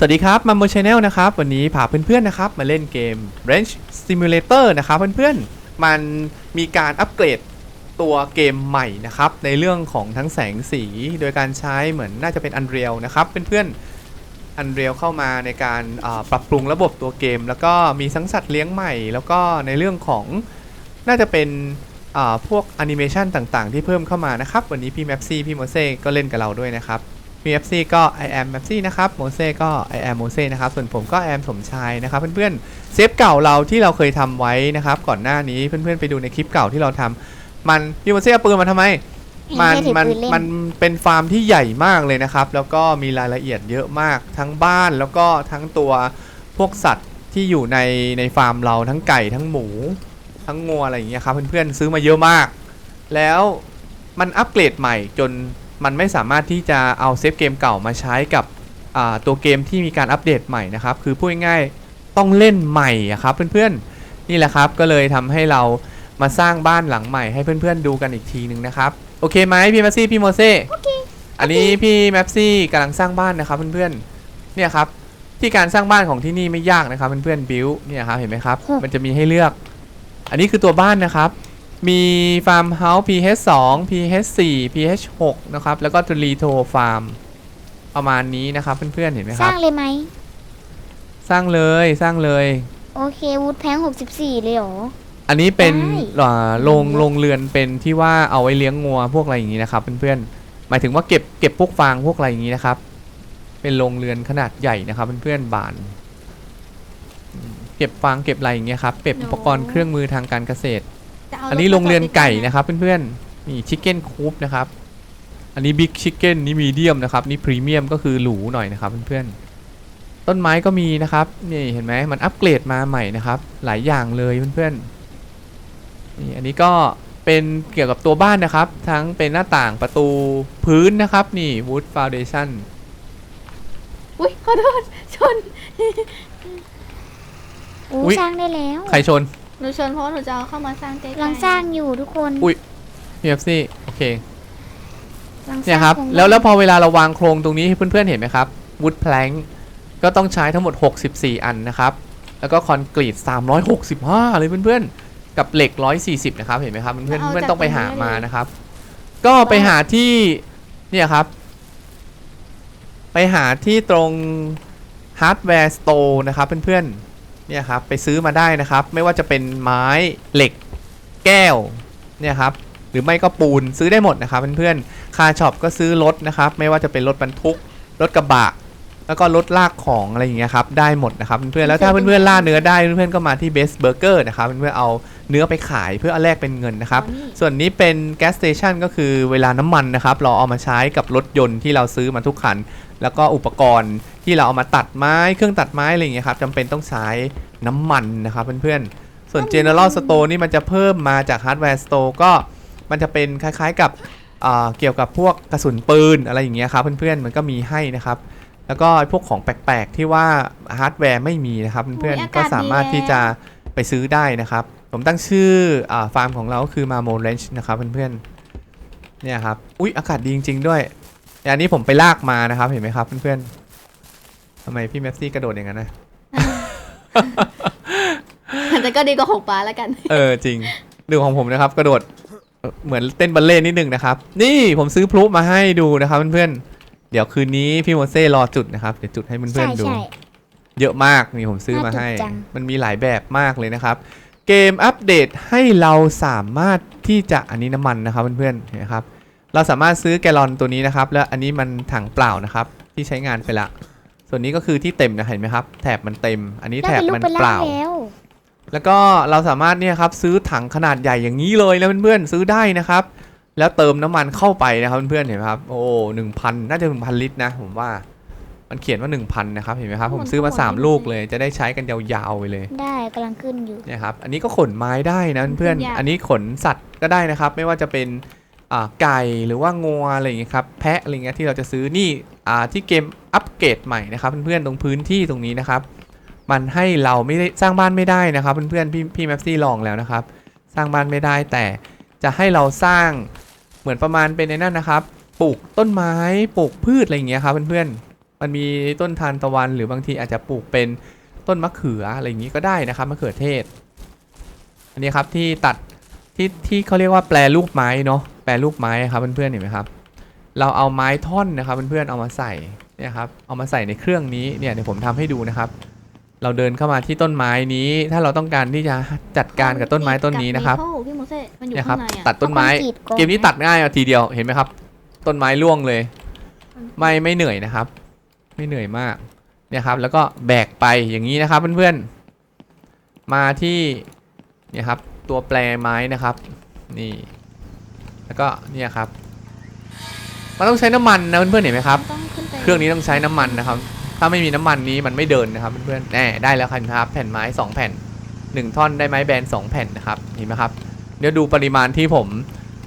สวัสดีครับมัมโมชาแนลนะครับ วันนี้พาเพื่อนๆนะครับ มาเล่นเกม Range Simulator นะครับ เพื่อนๆ มันมีการอัปเกรดตัวเกมใหม่นะครับ ในเรื่องของทั้งแสงสีโดยการใช้เหมือนน่าจะเป็น Unreal นะครับ เพื่อนๆ Unreal เข้ามาในการปรับปรุงระบบตัวเกม แล้วก็มีทั้งสัตว์เลี้ยงใหม่ แล้วก็ในเรื่องของน่าจะเป็นพวกแอนิเมชันต่างๆ ที่เพิ่มเข้ามานะครับ วันนี้พี่แมปซี่พี่โมเซ่ก็เล่นกับเราด้วยนะครับ มี FC ก็ I am Mapsy นะครับโมเซ่ก็ I am โมเซ่นะครับ ส่วนผมก็ I am สมชายนะครับ เพื่อนๆ เซฟเก่าเราที่เราเคยทำไว้นะครับ ก่อนหน้านี้เพื่อนๆ ไปดูในคลิปเก่าที่เราทำมันพี่โมเซ่เอาปืนมาทำไม มันให้ถือมันปืนเล่นมันเป็นฟาร์มที่ใหญ่มากเลยนะครับ แล้วก็มีรายละเอียดเยอะมากทั้งบ้านแล้วก็ทั้งตัวพวกสัตว์ที่อยู่ในในฟาร์มเราทั้งไก่ทั้งหมู ทั้งงัวอะไรอย่างเงี้ยครับเพื่อนๆซื้อมาเยอะมาก แล้วมันอัปเกรดใหม่จน มันไม่สามารถที่จะเอาเซฟเกมเก่ามาใช้กับอ่าตัวเกมที่มีการอัปเดตใหม่นะครับ คือพูดง่ายๆต้องเล่นใหม่อะครับเพื่อนๆ นี่แหละครับก็เลยทำให้เรามาสร้างบ้านหลังใหม่ให้เพื่อนๆดูกันอีกทีหนึ่งนะครับ โอเคไหมพี่แมปซี่พี่โมเซ่โอเคอันนี้พี่แมปซี่กำลังสร้างบ้านนะครับเพื่อนๆเนี่ยครับที่การสร้างบ้านของที่นี่ไม่ยากนะครับเพื่อนๆบิวเนี่ยครับเห็นไหมครับ มันจะมีให้เลือก อันนี้คือตัวบ้านนะครับ มีฟาร์มเฮาส์ PH 2 PH 4 PH 6นะครับ แล้วก็ทรีโทฟาร์มประมาณนี้นะครับ เพื่อนๆเห็นไหมสคร้ารับ งเลยไหม สร้างเลยสร้างเลย โอเค วูดแพง64เลยเหรอ อันนี้เป็นได้อ่าโรงโรงเรือนเป็นที่ว่าเอาไว้เลี้ยงงัวพวกอะไรอย่างนี้นะครับเพื่อนๆหมายถึงว่าเก็บเก็บพวกฟางพวกอะไรอย่างนี้นะครับ เป็นโรงเรือนขนาดใหญ่นะครับเพื่อนๆบานอืมเก็บฟางเก็บอะไรอย่างเงี้ยครับเก็บอุปกรณ์เครื่องมือทางการเกษตร อันนี้โรงเรือนไก่นะครับเพื่อนๆ นี่ชิคเก้นคูปนะครับ อันนี้บิ๊กชิคเก้นนี่มีเดียมนะครับ นี่พรีเมียมก็คือหรูหน่อยนะครับเพื่อนๆ ต้นไม้ก็มีนะครับ นี่เห็นไหมมันอัปเกรดมาใหม่นะครับ หลายอย่างเลยเพื่อนๆ นี่อันนี้ก็เป็นเกี่ยวกับตัวบ้านนะครับ ทั้งเป็นหน้าต่างประตูพื้นนะครับ นี่ wood foundation อุ้ยขอโทษชนอู้อุ๊ยสร้างได้แล้ว ใครชน หนูชนเพราะว่าหนูจะเอาเข้ามาสร้างใกล้ๆกำลังสร้างอยู่ทุกคนอุ๊ย พีเอฟซีโอเค กำลังสเนี่ยร้างครับ โงแล้วแล้วพอเวลาเราวางโครงตรงนี้ให้เพื่อนๆเห็นไหมครับ wood plank ก็ต้องใช้ทั้งหมด 64 อันนะครับ แล้วก็คอนกรีต 365 เลยเพื่อนๆ กับเหล็ก 140 นะครับ เห็นไหมครับ เพื่อนๆเพื่อนๆต้องไปหามานะครับ ก็ไปหาที่เนี่ยครับ ไปหาที่ตรง hardware store นะครับเพื่อนๆ เนี่ยครับไปซื้อมาได้นะครับ ไม่ว่าจะเป็นไม้เหล็กแก้วเนี่ยครับหรือไม่ก็ปูนซื้อได้หมดนะครับเพื่อนๆคาช็อปก็ซื้อรถนะครับ ไม่ว่าจะเป็นรถบรรทุกรถกระบะ แล้วก็รถลากของอะไรอย่างเงี้ยครับได้หมดนะครับเพื่อนๆแล้วถ้าเพื่อนๆล่าเนื้อได้เพื่อนๆก็มาที่ Best Burger นะครับเพื่อนๆเอาเนื้อไปขายเพื่อเอาแลกเป็นเงินนะครับอ๋อนี่ส่วนนี้เป็น gas station ก็คือเวลาน้ำมันนะครับ เราเอามาใช้กับรถยนต์ที่เราซื้อมาทุกคัน แล้วก็อุปกรณ์ที่เราเอามาตัดไม้เครื่องตัดไม้อะไรอย่างเงี้ยครับจำเป็นต้องใช้น้ำมันนะครับเพื่อนๆ ส่วน general store นี่มันจะเพิ่มมาจาก hardware store ก็มันจะเป็นคล้ายๆกับอ่าเกี่ยวกับพวกกระสุนปืนอะไรอย่างเงี้ยครับเพื่อนๆมันก็มีให้นะครับ แล้วก็พวกของแปลกๆที่ว่าฮาร์ดแวร์ไม่มีนะครับเพื่อนอุ๊ยๆก็อากาศสามารถดีที่จะไปซื้อได้นะครับ ผมตั้งชื่ออาฟาร์มของเราก็คือมาโมเรนช์นะครับเพื่อนๆเนี่ยครับ อุ๊ย อากาศดีจริง ๆ ด้วย อันนี้ผมไปลากมานะครับ เห็นไหมครับเพื่อนๆทำไมพี่แมปซี่กระโดดอย่างนั้นนะแต่ก็ดีกว่าของป้าแล้วกัน เออจริงดูของผมนะครับ กระโดดเอ่อเหมือนเต้นบัลเล่ต์นิดนึงนะครับ นี่ผมซื้อพลุมาให้ดูนะครับเพื่อนๆเดี๋ยวคืนนี้พี่โมเซ่รอจุดนะครับเดี๋ยวจุดให้เพื่ใช่อนๆดูใช่เยอะมากนี่ผมซื้อมาให้น่าจุดจังมันมีหลายแบบมากเลยนะครับ เกมอัปเดตให้เราสามารถที่จะอันนี้น้ำมันนะครับเพื่อนๆเห็นไหมครับ เราสามารถซื้อแกลลอนตัวนี้นะครับ แล้วอันนี้มันถังเปล่านะครับ ที่ใช้งานไปละ ส่วนนี้ก็คือที่เต็มนะเห็นไหมครับ แถบมันเต็ม อันนี้ได้แถบเป็นลูมักนเป็นเปล่างล่าแล้วแล้วก็เราสามารถเนี่ยครับซื้อถังขนาดใหญ่อย่างนี้เลยนะเพื่อนๆซื้อได้นะครับ แล้วเติมน้ำมันเข้าไปนะครับเพื่อนๆเห็นไหมครับ โอ้หนึ่งพันน่าจะหนึ่งพันลิตรนะผมว่ามันเขียนว่า1,000นะครับเห็นไหมครับผมซื้อมา 3 ลูกเลย จะได้ใช้กันยาวๆไปเลย ได้กำลังขึ้นอยู่เนี่ยครับอันนี้ก็ขนไม้ได้นะเพื่อนขนยากๆอันนี้ขนสัตว์ก็ได้นะครับ ไม่ว่าจะเป็นอ่า ไก่หรือว่างัวอะไรอย่างเงี้ยครับแพะอะไรเงี้ยที่เราจะซื้อนี่อ่าที่เกมอัปเกรดใหม่นะครับเพื่อนๆตรงพื้นที่ตรงนี้นะครับ มันให้เราไม่ได้สร้างบ้านไม่ได้นะครับเพื่อนๆพี่พี่แมปซี่ลองแล้วนะครับ สร้างบ้านไม่ได้แต่จะให้เราสร้างเหมือนประมาณเป็นในนั่นนะครับ ปลูกต้นไม้ปลูกพืชอะไรอย่างเงี้ยครับเพื่อนๆมันมีต้นทานตะวันหรือบางทีอาจจะปลูกเป็นต้นมะเขืออะไรอย่างนี้ก็ได้นะครับมะเขือเทศ อันนี้ครับที่ตัดที่ที่เขาเรียกว่าแปลรูปไม้เนาะ ปลรูปไม้ครับเพื่อนๆเห็นไหมครับ เราเอาไม้ท่อนนะครับเพื่อนๆเอามาใส่เนี่ยครับเอามาใส่ในเครื่องนี้เนี่ยเดี๋ยวผมทำให้ดูนะครับ เราเดินเข้ามาที่ต้นไม้นี้ ถ้าเราต้องการที่จะจัดการกับต้นไม้ต้นนี้นะครับกัเมทัลพี่โมเซ่มันอยู่เนี่ยครัข้าบงในอะตัดต้นไม้เอาคอนกรีตก่อนเกมนี้ตัดง่ายเอาทีเดียวเห็นไหมครับ ต้นไม้ร่วงเลย ไม่ไม่เหนื่อยนะครับ ไม่เหนื่อยมากเนี่ยครับ แล้วก็แบกไปอย่างนี้นะครับเพื่อนๆมาที่เนี่ยครับตัวแปรไม้นะครับ นี่ แล้วก็เนี่ยครับ มันต้องใช้น้ำมันนะเพื่อนๆเห็นไหมครับต้องขึ้นไปเครื่องนี้ต้องใช้น้ำมันนะครับ ถ้าไม่มีน้ำมันนี้มันไม่เดินนะครับเพื่อนๆแน่ได้แล้วครับ แผ่นไม้ 2 แผ่น 1 ท่อนได้ไม้แบน2แผ่นนะครับเห็นไหมครับ เดี๋ยวดูปริมาณที่ผม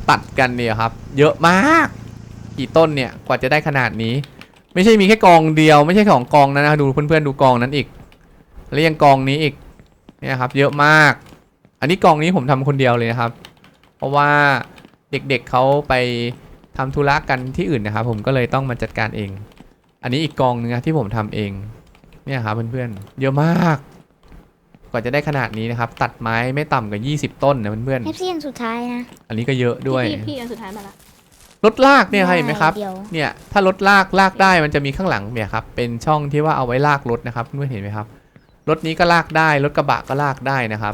ตัดกันเนี่ยครับ เยอะมาก กี่ต้นเนี่ยกว่าจะได้ขนาดนี้ ไม่ใช่มีแค่กองเดียว ไม่ใช่ของกองนั้นนะดูเพื่อนๆดูกองนั้นอีกแล้วยังกองนี้อีกเนี่ยครับ เยอะมาก อันนี้กองนี้ผมทำคนเดียวเลยนะครับ เพราะว่า เด็กๆเขาไปทำธุระกันที่อื่นนะครับ ผมก็เลยต้องมาจัดการเอง อันนี้อีกกองนึงนะที่ผมทำเอง เนี่ยครับเพื่อนๆเยอะมาก กว่าจะได้ขนาดนี้นะครับ ตัดไม้ไม่ต่ำกว่า20 ต้นนะเพื่อนเอฟซีอันสุดท้ายนะๆอันนี้ก็เยอะด้วยพี่พี่อันสุดท้ายมาละรถลากเนี่ยครับเห็นไหมครับเดี๋ยวเนี่ยถ้ารถลากลากได้มันจะมีข้างหลังเนี่ยครับเป็นช่องที่ว่าเอาไว้ลากรถนะครับเพื่อนๆเห็นไหมครับรถนี้ก็ลากได้รถกระบะก็ลากได้นะครับ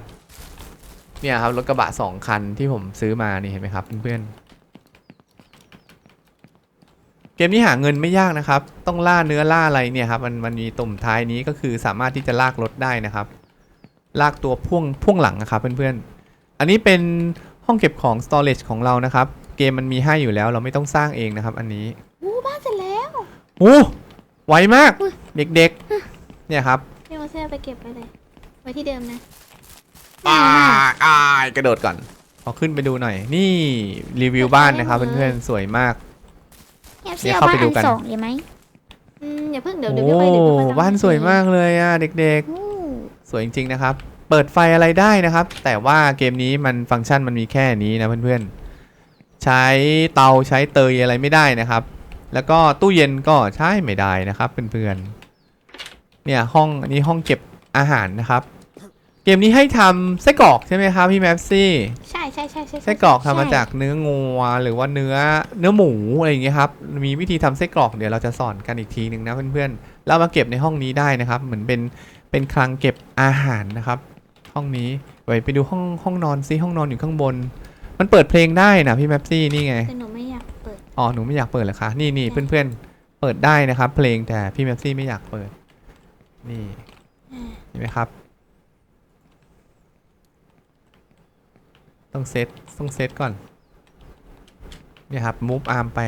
เนี่ยครับรถกระบะสองคันที่ผมซื้อมานี่เห็นไหมครับเพื่อนๆเกมนี้หาเงินไม่ยากนะครับ ต้องล่าเนื้อล่าอะไรเนี่ยครับมันมันมีตุ่มท้ายนี้ก็คือสามารถที่จะลากรถได้นะครับ ลากตัวพ่วงพ่วงหลังนะครับเพื่อนๆ อันนี้เป็นห้องเก็บของ storage ของเรานะครับ เกมมันมีให้อยู่แล้วเราไม่ต้องสร้างเองนะครับ อันนี้อู้บ้านเสร็จแล้วโอ้ไวมาก เด็กๆ เนี่ยครับพี่โมเซ่เอาไปเก็บไว้เลยไว้ที่เดิมนะ อายอายกระโดดก่อนขอขึ้นไปดูหน่อย นี่รีวิวบ้านนะครับเพื่อนๆสวยมากเอฟซีเนี่ยเอาเข้าบ้าไปนดูอักันนสองเลยไหมอืมอย่าเพิ่งเดี๋ยวเดี๋ยวโอ้พี่ไปเดี๋ยวพี่ไปบ้านสวยมากเลยอะเด็กอู้ๆ สวยจริงๆนะครับ เปิดไฟอะไรได้นะครับ แต่ว่าเกมนี้มันฟังก์ชันมันมีแค่นี้นะเพื่อนๆ ใช้เตาใช้เตยอะไรไม่ได้นะครับ แล้วก็ตู้เย็นก็ใช้ไม่ได้นะครับเพื่อนๆ เนี่ยห้องอันนี้ห้องเก็บอาหารนะครับ เกมนี้ให้ทำไส้กรอกใช่ไหมครับพี่แมปซี่ใช่ใช่ใช่ใช่ไส้กรอกทำมาจากเนื้องัวหรือว่าเนื้อเนื้อหมูอะไรอย่างเงี้ยครับมีวิธีทำไส้กรอกเดี๋ยวเราจะสอนกันอีกทีหนึ่งนะเพื่อนๆเรามาเก็บในห้องนี้ได้นะครับ เหมือนเป็นเป็นคลังเก็บอาหารนะครับ ห้องนี้ไว้ไปดูห้องห้องนอนซิห้องนอนอยู่ข้างบน มันเปิดเพลงได้นะพี่แมปซี่นี่ไงแต่หนูไม่อยากเปิดอ๋อหนูไม่อยากเปิดเหรอคะนี่นี่เพื่อนๆเปิดได้นะครับ เพลงแต่พี่แม็ปซี่ไม่อยากเปิดนี่เห็นไหมครับ ต้องเซตต้องเซตก่อน เนี่ยครับมูฟอาร์มไป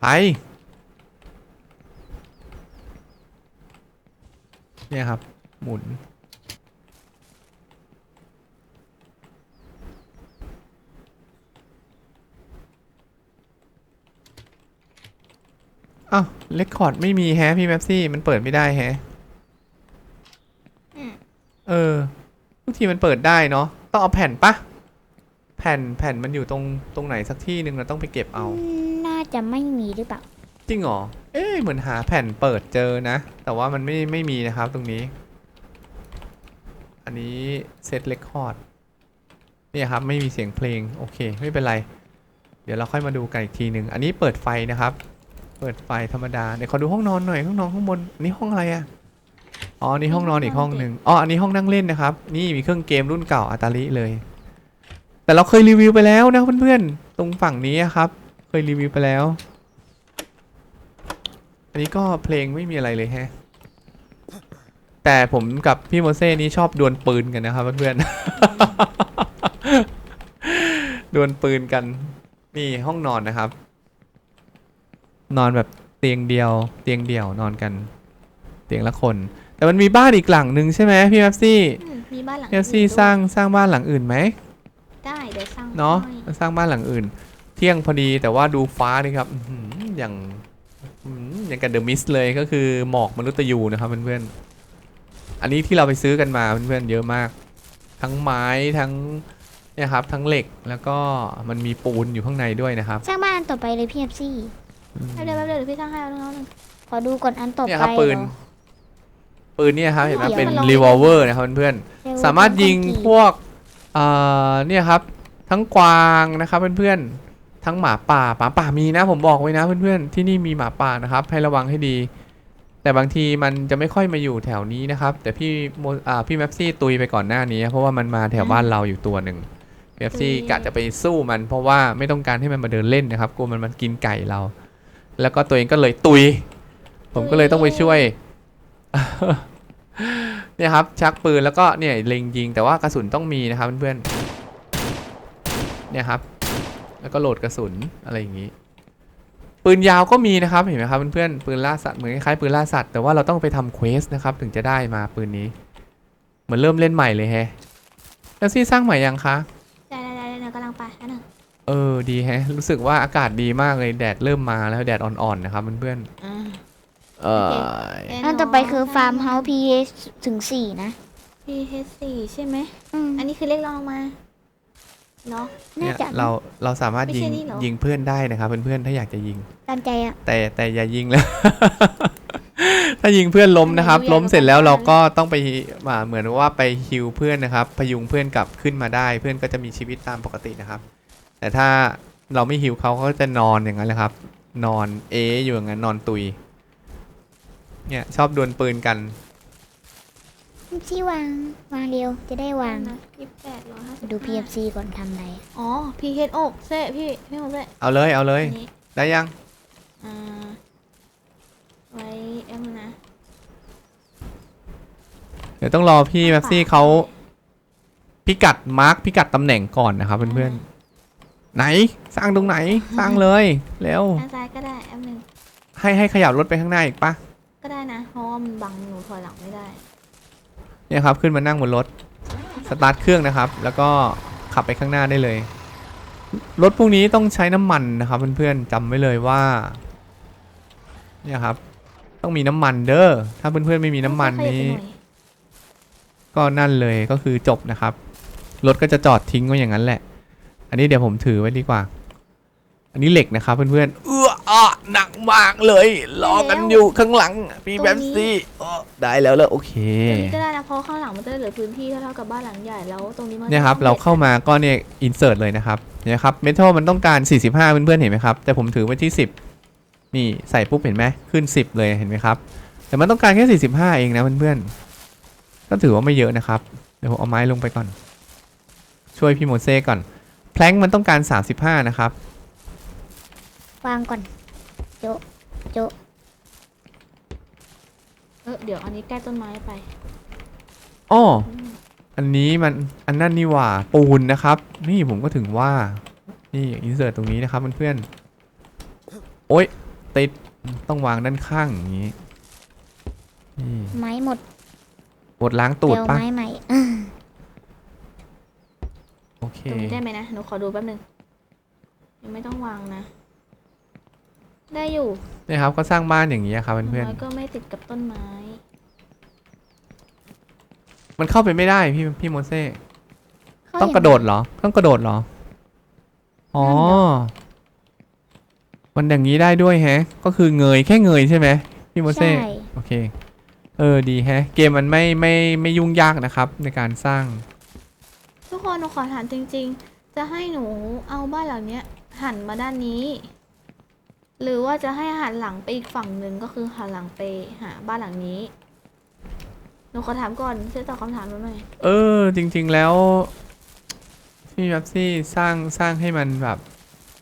ไป เนี่ยครับ หมุนอ้าวเลคคอร์ดไม่มีแฮะพี่แม็ปซี่ มันเปิดไม่ได้แฮะ เออทุกทีมันเปิดได้เนาะต้องเอาแผ่นปะแผ่นแผ่นมันอยู่ตรงตรงไหนสักที่หนึ่งเราต้องไปเก็บเอา น่าจะไม่มีหรือเปล่า จริงเหรอเอ๊ะเหมือนหาแผ่นเปิดเจอนะ แต่ว่ามันไม่ไม่มีนะครับตรงนี้ อันนี้เซตเลคคอร์ดเนี่ยครับไม่มีเสียงเพลงโอเค ไม่เป็นไร เดี๋ยวเราค่อยมาดูกันอีกทีหนึ่งอันนี้เปิดไฟนะครับ เปิดไฟธรรมดาเดี๋ยวขอดูห้องนอนหน่อยห้องนอนข้างบนนี่ห้องอะไรอะ่ะ อ๋อนี่ห้องนอนอีกห้องหนึ่งอ๋ออันนี้ห้องนั่งเล่นนะครับ นี่มีเครื่องเกมรุ่นเก่าอัตาลิเลย แต่เราเคยรีวิวไปแล้วนะเพื่อนๆ ตรงฝั่งนี้อะครับ เคยรีวิวไปแล้ว อันนี้ก็เพลงไม่มีอะไรเลยแฮะ แต่ผมกับพี่โมเซ่นี่ชอบดวลปืนกันนะครับเพื่อนๆ ดวลปืนกัน นี่ห้องนอนนะครับ นอนแบบเตียงเดียว เตียงเดี่ยวนอนกัน เตียงละคน แต่มันมีบ้านอีกหลังหนึ่งใช่ไหมพี่แมปซี่อืมมีบ้านหลังพี่แมปซี่สร้างสร้างบ้านหลังอื่นไหมได้เดี๋ยวสร้างเนาะให้สร้างบ้านหลังอื่น เที่ยงพอดีแต่ว่าดูฟ้านี่ครับอื้อหืออย่างอื้อหืออย่างกับเดอะมิสเลยก็คือหมอกมนุษย์ยูนะครับเพื่อนๆอันนี้ที่เราไปซื้อกันมาเพื่อนๆเยอะมาก ทั้งไม้ทั้งเนี่ยครับทั้งเหล็กแล้วก็มันมีปูนอยู่ข้างในด้วยนะครับสร้างบ้านอันต่อไปเลยพี่เอฟซีแป๊บเดียวแป๊บเดียวเดี๋ยวพี่สร้างให้เอาน้องหนึ่งขอดูก่อนอันต่อเนี่ยไปครับปืน เหรอ ปืนเนี่ยครับเห็นไหมเดี๋ยวเป็นมันลองรีวอลเวอร์นะครับเพื่อนๆเร็วสามารถยิงคอนกรีตพวกเอ่อเนี่ยครับ ทั้งกวางนะครับเพื่อนๆทั้งหมาป่าหมาป่ามีนะ ผมบอกไว้นะเพื่อนๆที่นี่มีหมาป่านะครับ ให้ระวังให้ดี แต่บางทีมันจะไม่ค่อยมาอยู่แถวนี้นะครับ แต่พี่โมอ่าพี่แมปซี่ตุยไปก่อนหน้านี้ เพราะว่ามันมาแถวบ้านเราอยู่ตัวหนึ่งแมปซี่กะจะไปสู้มัน เพราะว่าไม่ต้องการให้มันมาเดินเล่นนะครับกลัวมันมันกินไก่เรา แล้วก็ตัวเองก็เลยตุย ผมก็เลยต้องไปช่วย เนี่ยครับชักปืนแล้วก็เนี่ยเล็งยิงแต่ว่ากระสุนต้องมีนะครับเพื่อนๆเนี่ยครับ แล้วก็โหลดกระสุนอะไรอย่างนี้ ปืนยาวก็มีนะครับเห็นไหมครับเพื่อนๆปืนล่าสัตว์เหมือนคล้ายๆปืนล่าสัตว์แต่ว่าเราต้องไปทำเควสนะครับถึงจะได้มาปืนนี้ เหมือนเริ่มเล่นใหม่เลยแฮะแล้วซี่สร้างใหม่ยังคะได้ได้ได้เดี๋ยวกำลังไปอันหนึ่งเออดีแฮะรู้สึกว่าอากาศดีมากเลยแดดเริ่มมาแล้วแดดอ่อนๆนะครับเพื่อนอ่าๆ เอออันต่อไปคือฟาร์มเฮาส์พีถึงสี่นะพีเฮสี่ใช่ไหมอืมอันนี้คือเลขรองมาเนาะน่าเนี่ยจะเราเราสามารถไม่ยิใช่งนี่เหรอ ยิงเพื่อนได้นะครับเพื่อนๆถ้าอยากจะยิง ตามใจอะแต่แต่อย่ายิงแล้ว ถ้ายิงเพื่อนล้มนะครับล้มเสร็จแล้วเราก็ต้องไปอ่าเหมือนว่าไปฮิวเพื่อนนะครับ พยุงเพื่อนกลับขึ้นมาได้ เพื่อนก็จะมีชีวิตตามปกตินะครับ แต่ถ้าเราไม่ฮิวเขาเขาก็จะนอนอย่างนั้นแหละครับ นอนเออยู่อย่างนั้นนอนตุย เนี่ยชอบดวลปืนกันที่วางวางเร็วจะได้วางนะยี่สิบแปดร้อยห้าสิบดู PFC ก่อนทำอะไรอ๋อ พีเฮอกเซ่พี่พี่หมดเซ่เอาเลยเอาเลย อันนี้ได้ยัง อ่าไว้เอ็มนะ เดี๋ยวต้องรอพี่แม็กซี่เขาพิกัดมาร์คพิกัดตำแหน่งก่อนนะครับเพื่อนๆไหนสร้างตรงไหนสร้างเลยเร็วด้านซ้ายก็ได้แอมหนึ่งให้ให้ขยับรถไปข้างหน้าอีกปะ ก็ได้นะเพราะว่ามันบังหนูถอยหลังไม่ได้ เนี่ยครับขึ้นมานั่งบนรถสตาร์ทเครื่องนะครับ แล้วก็ขับไปข้างหน้าได้เลย รถพวกนี้ต้องใช้น้ำมันนะครับเพื่อนๆจำไว้เลยว่า เนี่ยครับ ต้องมีน้ำมันเด้อถ้าเพื่อนๆไม่มีน้ำมันขยับไปนี้หอยก็นั่นเลยก็คือจบนะครับ รถก็จะจอดทิ้งไว้อย่างนั้นแหละ อันนี้เดี๋ยวผมถือไว้ดีกว่า อันนี้เหล็กนะครับเพื่อนๆเอื้ออะหนักมากเลย รอกันอยู่ข้างหลัง พี่แบมซี่อ๋อได้แล้วแล้วโอเค ตรงนี้ก็ได้นะเพราะข้างหลังมันจะได้เหลือพื้นที่เท่าๆกับบ้านหลังใหญ่แล้วตรงนี้มันเนี่ยครับจะเราต้องเข้ามาก็เนี่ยอินเสิร์ตเลยนะครับเนี่ยครับเมทัลมันต้องการ 45 เพื่อนๆเห็นไหมครับ แต่ผมถือไว้ที่ 10 นี่ใส่ปุ๊บเห็นไหมขึ้น 10 เลยเห็นไหมครับ แต่มันต้องการแค่ 45 เองนะเพื่อนๆก็ถือว่าไม่เยอะนะครับเดี๋ยวผมเอาไม้ลงไปก่อน ช่วยพี่โมเซ่ก่อนแพลงก์มันต้องการ 35 นะครับ วางก่อน โจะโจะเออเดี๋ยวอันนี้ใกล้ต้นไม้ไปอ้ออันนี้มันอันนั่นนี่หว่าปูนนะครับ นี่ผมก็ถึงว่า นี่อินเสิร์ตตรงนี้นะครับเพื่อนๆโอ๊ยติดต้องวางด้านข้างอย่างนี้นี่ไม้หมดบดล้างตูดเดี๋ยวปะไม้ใหม่ โอเคตรงนี้ได้ไหมนะ หนูขอดูแป๊บนึงยังไม่ต้องวางนะ ได้อยู่นี่ครับก็สร้างบ้านอย่างนี้ครับเพื่อนแล้วก็ไม่ติดกับต้นไม้ ๆมันเข้าไปไม่ได้พี่พี่โมเซ่เข้าต้องกระโดดเหรอ ต้องกระโดดเหรออ๋อมันอย่างนี้ได้ด้วยแฮะ ก็คือเงยแค่เงยใช่ไหมพี่โมอย่างเซ่ ใช่โอเค เออดีแฮะ เกมมันไม่ไม่ไม่ยุ่งยากนะครับ ในการสร้าง ทุกคนหนูขอถามจริง ๆ จะให้หนูเอาบ้านหลังเนี้ยหันมาด้านนี้ หรือว่าจะให้หันหลังไปอีกฝั่งหนึ่งก็คือหันหลังไปหาบ้านหลังนี้หนูขอถามก่อนช่วยตอบคำถามหนูหน่อยเออ จริง ๆแล้วพี่แบปซี่สร้างสร้างให้มันแบบ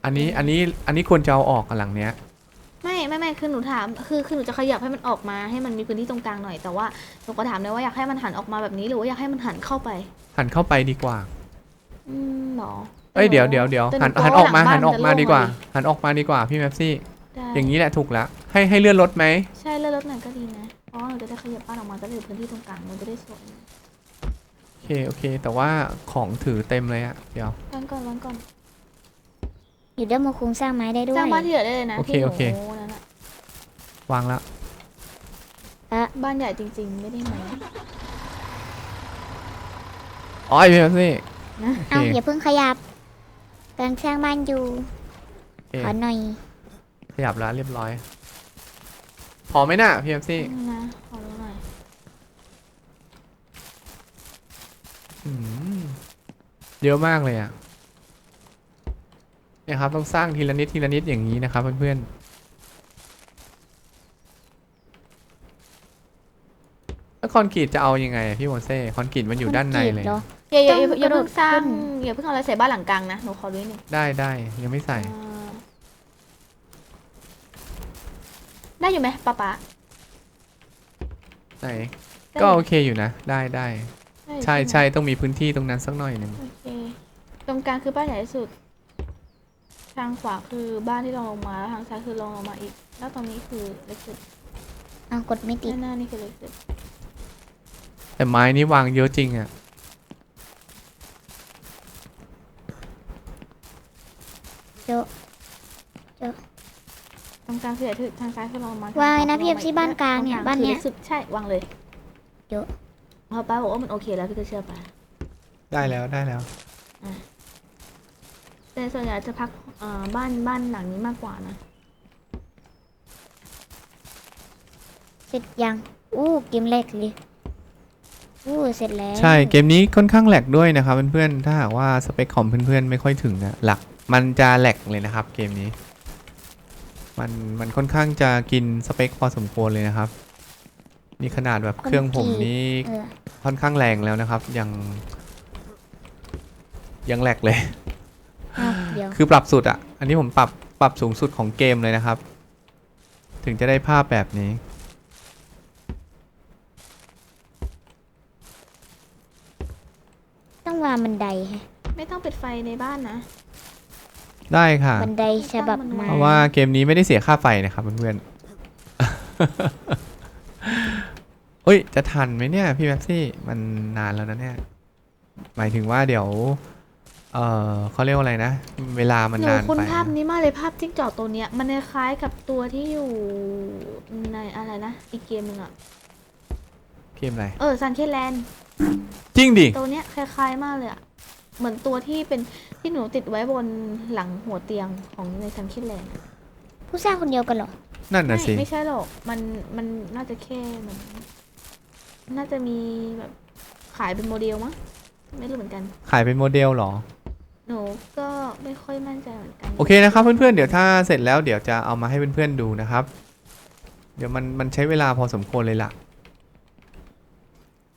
อันนี้อันนี้อันนี้ควรจะเอาออกอะหลังเนี้ย ไม่ไม่ไม่คือหนูถามคือคือหนูจะขยับให้มันออกมาให้มันมีพื้นที่ตรงกลางหน่อยแต่ว่าหนูก็ถามเลยว่าอยากให้มันหันออกมาแบบนี้หรือว่าอยากให้มันหันเข้าไป หันเข้าไปดีกว่า อืมหรอเอ้ยเดี๋ยวเดี๋ยวเดี๋ยวแต่หันกลัวหันออกมาหลังบ้หันออกมาจะโล่งดีกว่าอะหันออกมาดีกว่าพี่แบปซี่ ได้อย่างนี้แหละถูกแล้วให้ให้เลื่อนรถไหมใช่เลื่อนรถหน่อยก็ดีนะเพราะว่าหนูจะได้ขยับบ้านออกมาจะได้เหลือพื้นที่ตรงกลางมันจะได้สวยโอเคโอเค แต่ว่าของถือเต็มเลยอะเดี๋ยววางก่อนวางก่อนอยู่ด้านบนโครงสร้างไม้ได้ด้วยสร้างบ้านที่เหลือได้เลยนะโอเคที่หนูโอเคนั่นแหละวางแล้วบ้านใหญ่จริง ๆ ไม่ได้ไหมอ๋อพี่แบปซี่นะโอเคเอาอย่าเพิ่งขยับกำลังสร้างบ้านอยู่โอเคขอหน่อยข ยับแล้วเรียบร้อย พอไหมน่ะพี่เอฟซีนี่นะขอรู้หน่อยเยอะมากเลยอะเนี่ยครับ ต้องสร้างทีละนิดทีละนิดอย่างนี้นะครับเพื่อนๆแล้วคอนกรีตจะเอายังไงอะพี่โมเซ่คอนกรีตมันอยู่ด้านในเลยครีตหรออย่าอย่าอย่าต้องอย่าเพิ่งกระโดดสร้างขึ้นอย่าเพิ่งเอาอะไรใส่บ้านหลังกลางนะหนูขอรู้นิดนึงได้ได้ยังไม่ใส่ อ่า ได้อยู่ไหมป๊าป๊าไหนได้ก็ยู่โอเคอยู่นะ ได้ได้ได้อยู่ใช่ไหมใช่ต้องมีพื้นที่ตรงนั้นสักหน่อยหนึ่งโอเค ตรงกลางคือบ้านใหญ่ที่สุด ทางขวาคือบ้านที่เราลงมาแล้วทางซ้ายคือลงลงมาอีก แล้วตรงนี้คือเล็กสุดเอากดไม่ติดด้านหน้านี่คือเล็กสุด แต่ไม้นี้วางเยอะจริงอะเยอะ ตรงกลางคือใหญ่ที่สุดทางซ้ายคือลงมาวางเลยนะทพี่เอฟซีบ้านกลางเนี่ยตรบ้านเนี้ยคือล็กสุดใช่วางเลยเยอะพอป้าบอกว่ามันโอเคแล้วพี่ก็เชื่อป้าได้แล้วได้แล้วแต่ส่วนใหญ่จะพักเอ่อบ้านบ้านหลังนี้มากกว่านะเสร็จยังอู้เกมแรกเลยอู้เสร็จแล้วใช่เกมนี้ค่อนข้างแหลกด้วยนะครับเพื่อนๆถ้าหากว่าสเปคของเพื่อนๆไม่ค่อยถึงนะหลักมันจะแหลกเลยนะครับเกมนี้ มันมันค่อนข้างจะกินสเปคพอสมควรเลยนะครับ นี่ขนาดแบบเครื่องผมนี้เออค่อนข้างแรงแล้วนะครับ ยัง ยังแหลกเลย เอาเดี๋ยวคือปรับสุดอะอันนี้ผมปรับปรับสูงสุดของเกมเลยนะครับ ถึงจะได้ภาพแบบนี้ ต้องวางบันไดแฮะไม่ต้องปิดไฟในบ้านนะ ได้ค่ะ บันไดฉบับไม้เพราะว่าเกมนี้ไม่ได้เสียค่าไฟนะครับเพื่อนๆเฮ้ย จะทันไหมเนี่ยพี่แม็กซี่มันนานแล้วนะเนี่ย หมายถึงว่าเดี๋ยว เออเขาเรียกว่าอะไรนะ เวลามันหนูนานคุณไปภาพนี้มากเลยภาพจิ้งจอกตัวเนี้ย มันคล้ายกับตัวที่อยู่ในอะไรนะ อีกเกมหนึงอะเกมอะไร เออซันเคแลนด์จริงดิ ตัวเนี้ยคล้ายๆมากเลยอะ เหมือนตัวที่เป็นที่หนูติดไว้บนหลังหัวเตียงของในซันเคแลนด์ผู้สร้างคนเดียวกันเหรอ นั่นน่ะไม่สิไม่ใช่หรอก มันมันน่าจะแค่เหมือนน่าจะมีแบบขายเป็นโมเดลมั้งไม่รู้เหมือนกัน ขายเป็นโมเดลเหรอ หนูก็ไม่ค่อยมั่นใจเหมือนกัน โอเคนะครับเพื่อนๆ เดี๋ยวถ้าเสร็จแล้วเดี๋ยวจะเอามาให้เพื่อนๆดูนะครับ เดี๋ยวมันมันใช้เวลาพอสมควรเลยล่ะ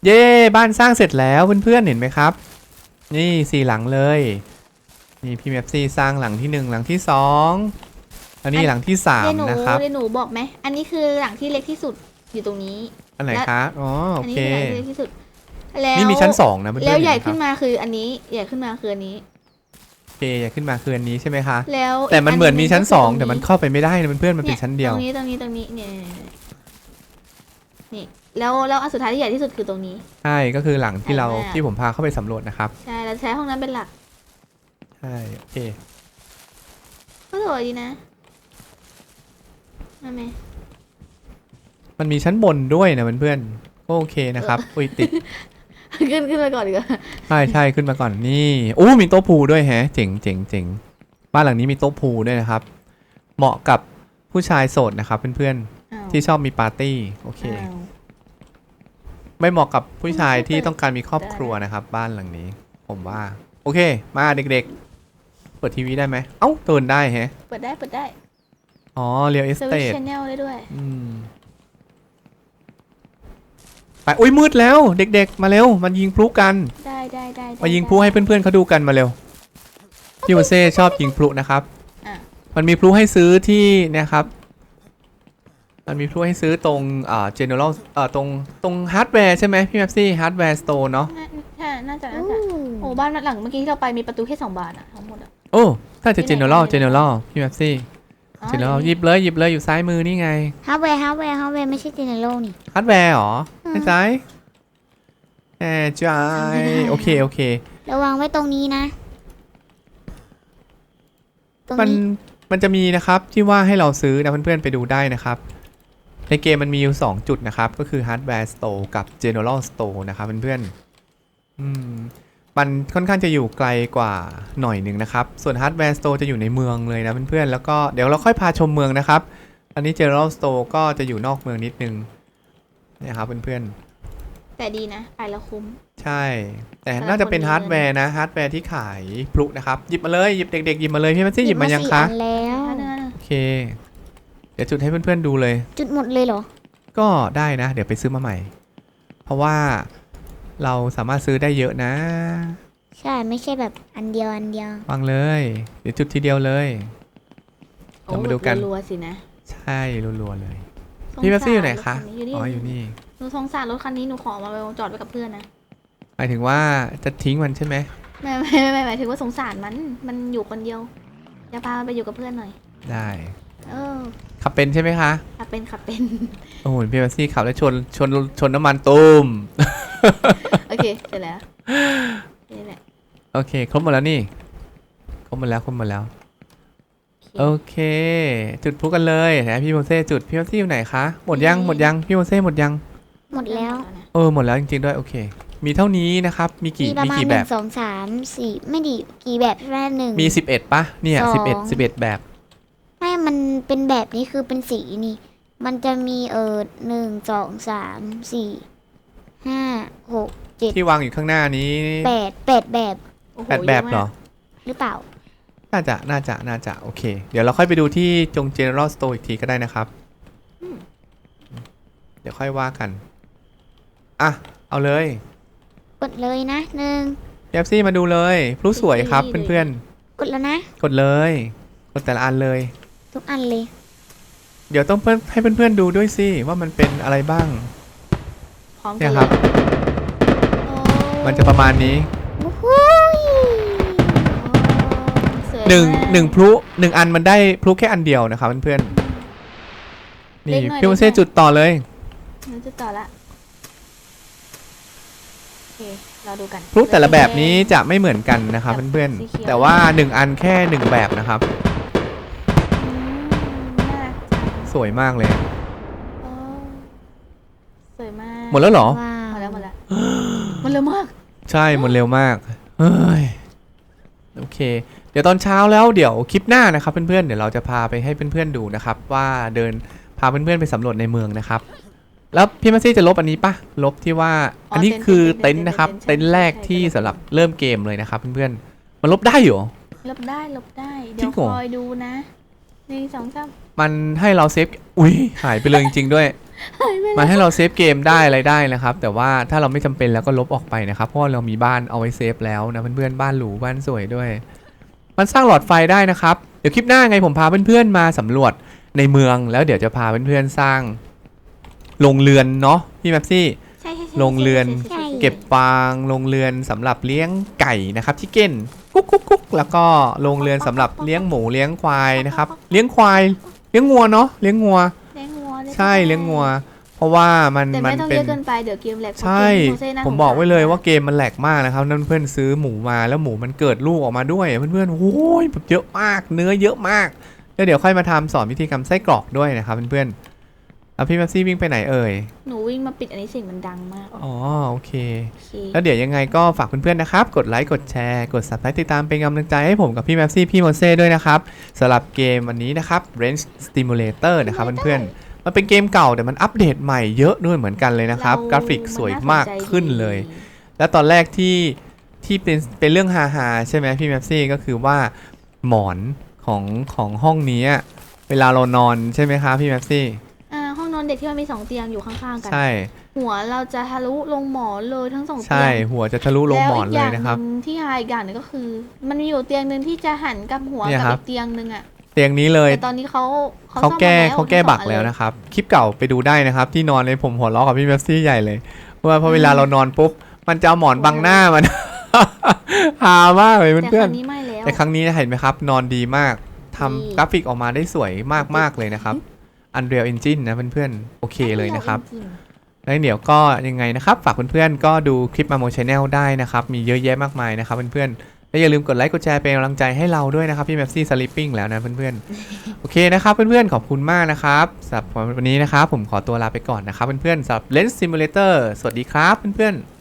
เย้บ้านสร้างเสร็จแล้วเพื่อนๆเห็นไหมครับ นี่สี่หลังเลย นี่พี่แมปซี่สร้างหลังที่หนึ่งหลังที่สองอันนี้หลังที่สามเดี๋ยวหนูนะครับ เดี๋ยวหนูบอกไหมอันนี้คือหลังที่เล็กที่สุดอยู่ตรงนี้ อันไหนคะอ๋อโออันนี้เคคือหลังที่เล็กที่สุดแล้วนี่มีชั้นสองนะเพื่อนๆแล้วใหญ่เนไมขึ้นครับมาคืออันนี้ใหญ่ขึ้นมาคืออันนี้โอเคใหญ่ขึ้นมาคืออันนี้ใช่ไหมคะ แล้วแต่มันเหมือนมีชั้นสองก็คืแต่มันเข้าไปไม่ได้นะเพื่อนๆมันเป็นชั้นเดียวตรงนี้ตรงนี้ตรงนี้เนี่ยนี่ แล้วแล้วอันสุดท้ายที่ใหญ่ที่สุดคือตรงนี้ ใช่ก็คือหลังที่เราใหญ่มาก ที่ผมพาเข้าไปสำรวจนะครับใช่แล้วใช้ห้องนั้นเป็นหลักใช่โอเคก็สวยดีนะมาไหมมันมีชั้นบนด้วยนะเพื่อนๆก็โอเคนะครับอุ้ยติด ขึ้นขึ้นไปก่อนดีกว่าใช่ใช่ขึ้นมาก่อนนี่โอ้มีโต๊ะพูลด้วยแฮะ เจ๋งเจ๋งเจ๋งบ้านหลังนี้มีโต๊ะพูลด้วยนะครับ เหมาะกับผู้ชายโสดนะครับเพื่อนอ้าวๆที่ชอบมีปาร์ตี้โอเค อ้าว ไม่เหมาะกับผู้ชายที่ไม่ใช่ต้องการมีครอบครัวนะครับ บ้านหลังนี้ ผมว่า โอเค มาเด็กๆ เปิดทีวีได้ไหมเอ้าเตือนได้แฮะ เปิดได้เปิดได้อ๋อเรียลเอสสเตวิตทชแนลได้ด้วย อืมไปอุ้ยมืดแล้ว เด็กๆ มาเร็ว มันยิงพลุกัน ได้ได้ได้ได้มายิงพลุให้เพื่อนๆเขาดูกันมาเร็วพี่โอเซ่ชอบยิงพลุนะครับ อะ มันมีพลุให้ซื้อที่เนะครับ มันมีพลุให้ซื้อตรงอ่า general เอ่อตรงตรงฮาร์ดแวร์ใช่ไหมพี่แมปซี่ฮาร์ดแวร์สโตร์เนาะน่าใช่น่าจะน่าอู้จะโอ้บ้านหลังเมื่อกี้ที่เราไปมีประตูแค่สองบานอะทั้งหมดอะ โอ้ถ้าจะ ที่ไหน general ที่ไหน general พี่แมปซี่ อ๋อ general หยิบเลยหยิบเลยอยู่ซ้ายมือนี่ไงฮาร์ดแวร์ฮาร์ดแวร์ฮาร์ดแวร์ไม่ใช่เจเนโรนี่ ฮาร์ดแวร์เหรออืมแน่ใจแน่ใจโอเคโอเค ระวังไว้ตรงนี้นะ ตรงมันนี้มันจะมีนะครับที่ว่าให้เราซื้อนะเพื่อนๆไปดูได้นะครับ ในเกมมันมีอยู่ 2 จุดนะครับ ก็คือ Hardware Store กับ General Store นะครับเพื่อนๆอืมมันค่อนข้างจะอยู่ไกลกว่าหน่อยหนึ่งนะครับ ส่วนฮาร์ดแวร์สโตร์จะอยู่ในเมืองเลยนะเพื่อนๆ แล้วก็เดี๋ยวเราค่อยพาชมเมืองนะครับ อันนี้เจอร์สโตร์ก็จะอยู่นอกเมืองนิดนึงเนี่ยครับเพื่อนๆ แต่ดีนะไปแล้วคุ้ม ใช่ แต่แต่ละน่าจะเป็นคนมีฮาร์ดแวร์นะฮาร์ดแวร์ที่ขายพลุนะครับ หยิบมาเลยหยิบเด็กๆหยิบมาเลยพี่แม็กซี่หยิบมายังสี่คะอันแล้วถ้าเนื้อโอเค เดี๋ยวจุดให้เพื่อนๆดูเลย จุดหมดเลยเหรอ ก็ได้นะ เดี๋ยวไปซื้อมาใหม่ เพราะว่าเราสามารถซื้อได้เยอะนะ ใช่ไม่ใช่แบบอันเดียวอันเดียว วางเลย เดี๋ยวจุดทีเดียวเลยโอ้เรามาดูกัน รัวๆสินะใช่รัวๆเลยสงพี่แม็กซี่อยู่สารไหนคะรถอยู่นี่อ๋อ อยู่นี่ หนูสงสารรถคันนี้หนูขอมาไปจอดไว้กับเพื่อนนะหมายถึงว่าจะทิ้งมันใช่ไหมไม่ไม่ไม่ไม่หมายถึงว่าสงสารมัน มันอยู่คนเดียว จะพามันไปอยู่กับเพื่อนหน่อย ได้ เออขับเป็นใช่ไหมคะ ขับเป็นขับเป็น โอ้โหพี่แม็กซี่ขับแล้วชนชนชนน้ำมันตูมโอเคเสร็จแล้วนี่แหละโอเคครบหมดแล้วนี่ครบหมดแล้วครบหมดแล้ว โอเค จุดพลุกันเลยนะพี่โมเซ่จุดพี่โมเซ่อยู่ไหนคะหมดยังหมดยังพี่โมเซ่หมดยัง หมดแล้ว เออหมดแล้วจริงๆด้วยโอเค มีเท่านี้นะครับ มีกี่มีประมีมาณกี่หแบนึ่บงสองสามสี่ไม่ดีกี่แบบแค่หนึ่งมี11ปะเนี่ยสอง11 11แบบไม่มันเป็นแบบนี้คือเป็นสีนี่ มันจะมีเออหนึ่งสองสามสี่ห้าหกที่วางอยู่ข้างหน้านี้แปดแปดแบบโอ้โหแปดแบบเหรอหรือเปล่า น่าจะน่าจะน่าจะโอเค เดี๋ยวเราค่อยไปดูที่จง General Store อีกทีก็ได้นะครับ เดี๋ยวค่อยว่ากัน อะ เอาเลยกดเลยนะหนึ่งเอฟซี่มาดูเลยพลุสวยครับเพื่อนกดแล้วนะๆกดเลย กดแต่ละอันเลย ทุกอันเลย เดี๋ยวต้องเพื่อนให้เพื่อนๆดูด้วยสิว่ามันเป็นอะไรบ้าง พร้อมเนี่กัยนครับโอ้มันจะประมาณนี้โอ้โหยสวยหนึ่งมาก หนึ่งพลุหนึ่งอันมันได้พลุแค่อันเดียวนะครับเพื่อนๆนี่เล็กหน่อยพี่โมเซ่เล็กหน่อย จุดต่อเลยหนูจะต่อละโอเคเราดูกัน พลุแต่ละแบบนี้จะไม่เหมือนกันนะครับเพื่อนสีเขียวๆแต่ว่าหนึ่งอันแค่หนึ่งแบบนะครับ สวยมากเลยโอ้สวยมากหมดแล้วเหรอ ว้าหมวดแล้วหมดแล้วหมดเร็วมาก ใช่หมดเร็วมากเฮ้ยโอเค เดี๋ยวตอนเช้าแล้วเดี๋ยวคลิปหน้านะครับเพื่อนๆเดี๋ยวเราจะพาไปให้เพื่อนๆดูนะครับ ว่าเดินพาเพื่อนๆไปสำรวจในเมืองนะครับ แล้วพี่มาซี่จะลบอันนี้ปะลบที่ว่าอันนี้คือเต็นท์นะครับเต็นท์แรกที่สำหรับเริ่มเกมเลยนะครับเพื่อนๆมันลบได้อยู่เหรอ ลบได้ลบได้จริเดี๋ยงวเหรอ คอยดูนะ หนึ่งสองสามมันให้เราเซฟอุ้ยหายไปเลยจริงๆด้วยมันให้เราเซฟเกมได้อะไรได้นะครับ แต่ว่าถ้าเราไม่จำเป็นแล้วก็ลบออกไปนะครับ เพราะว่าเรามีบ้านเอาไว้เซฟแล้วนะเพื่อนๆบ้านหรูบ้านสวยด้วย มันสร้างหลอดไฟได้นะครับ เดี๋ยวคลิปหน้าไงผมพาเพื่อนๆมาสำรวจในเมืองแล้วเดี๋ยวจะพาเพื่อนๆสร้างโรงเรือนเนาะพี่แม็ปซี่ ใช่ใช่ใช่โรงเรือนใช่ใช่ใช่ เก็บฟางโรงเรือนสำหรับเลี้ยงไก่นะครับชิคเก้น กุ๊กกุ๊กกุ๊กแล้วก็โรงเรือนสำหรับเลี้ยงหมูเลี้ยงควายนะครับ เลี้ยงควาย เลี้ยงงัวเนาะเลี้ยงงัว เลี้ยงวัวใช่เลี้ยงงัว เพราะว่ามันแต่มัไม่นต้องเป็เยนอะเกินไปเดี๋ยวเกมแหลกใช่เพราะเกมโมเซ่น่าผมสงบอกไว้เลยสรว่าเกมมันแหลกมากนะครับนั่นเพื่อนซื้อหมูมาแล้วหมูมันเกิดลูกออกมาด้วยเพื่อนๆโอ้ยแบบเยอะมาก เนื้อเยอะมากแล้วเดี๋ยวค่อยมาทำสอนวิธีทำไส้กรอกด้วยนะครับเพื่อนๆ แล้วพี่แม็กซี่วิ่งไปไหนเอ่ย หนูวิ่งมาปิดอันนี้เสียงมันดังมาก อ๋อโอเค โอเค แล้วเดี๋ยวยังไงก็ฝากเพื่อนๆนะครับ กดไลค์ กดแชร์ กด subscribe ติดตามเป็นกำลังใจให้ผมกับพี่แม็กซี่ พี่โมเซ่ด้วยนะครับสำหรับเกมวันนี้นะครับ Range Stimulator นะครับเพื่อนๆ มันเป็นเกมเก่าแต่มันอัปเดตใหม่เยอะด้วยเหมือนกันเลยนะครับเกราฟิกสวยมากนน่สนใจขึ้นเลยดีแล้วตอนแรกที่ที่เป็นเป็นเรื่องฮาฮาๆใช่ไหมพี่แม็กซี่ก็คือว่าหมอนของของห้องนี้อะเวลาเรานอนใช่ไหมครับพี่แม็กซี่ อ่าห้องนอนเด็กที่มันมีสองเตียงอยู่ข้างๆกัน ใช่ หัวเราจะทะลุลงหมอนเลยทั้งสองเตีใช่ยงหัวจะทะลุลงหมอนเลยนะครับ แล้วอีกอย่างหนึ่งที่หายอีกอย่างหนึงก็คือ มันมีอยู่เตียงหนึ่งที่จะหันกับหัวเนี่ยกับครัอีบกเตียงหนึ่งอะเตียงนี้เลย แต่ตอนนี้เขาเขาซ่อมแก้มล้วเขาแก้ทั้งสองบักแล้วอันเยนะครับ คลิปเก่าไปดูได้นะครับ ที่นอนเลยผมหัวเราะกับพี่แม็กซี่ใหญ่เลยเพราะว่าพอเวลาเรานอนปุ๊บ มันจะเอาหมอนบังหน้ามันฮามากเลยแต่คเพื่อนรั้งนี้ไม่แล้ว ๆแต่ครั้งนี้เห็นไหมครับ นอนดีมากทำดี กราฟิกออกมาได้สวยมากๆเลยนะครับ Unreal Engine นะเพื่อนๆโอเคเลยนะครับจงแล้วเดี๋ยวก็ยังไงนะครับ ฝากเพื่อนๆก็ดูคลิปมาโมชแนลได้นะครับ มีเยอะแยะมากมายนะครับเพื่อนๆและอย่าลืมกดไลค์กดแชร์เป็นกำลังใจให้เราด้วยนะครับพี่แมปซี่สลิปปิ้งแล้วนะเพื่อนๆโอเคนะครับเพื่อนๆขอบคุณมากนะครับสำหรับวันนี้นะครับผมขอตัวลาไปก่อนนะครับเพื่อนๆสำหรับ Lens Simulator สวัสดีครับเพื่อนๆ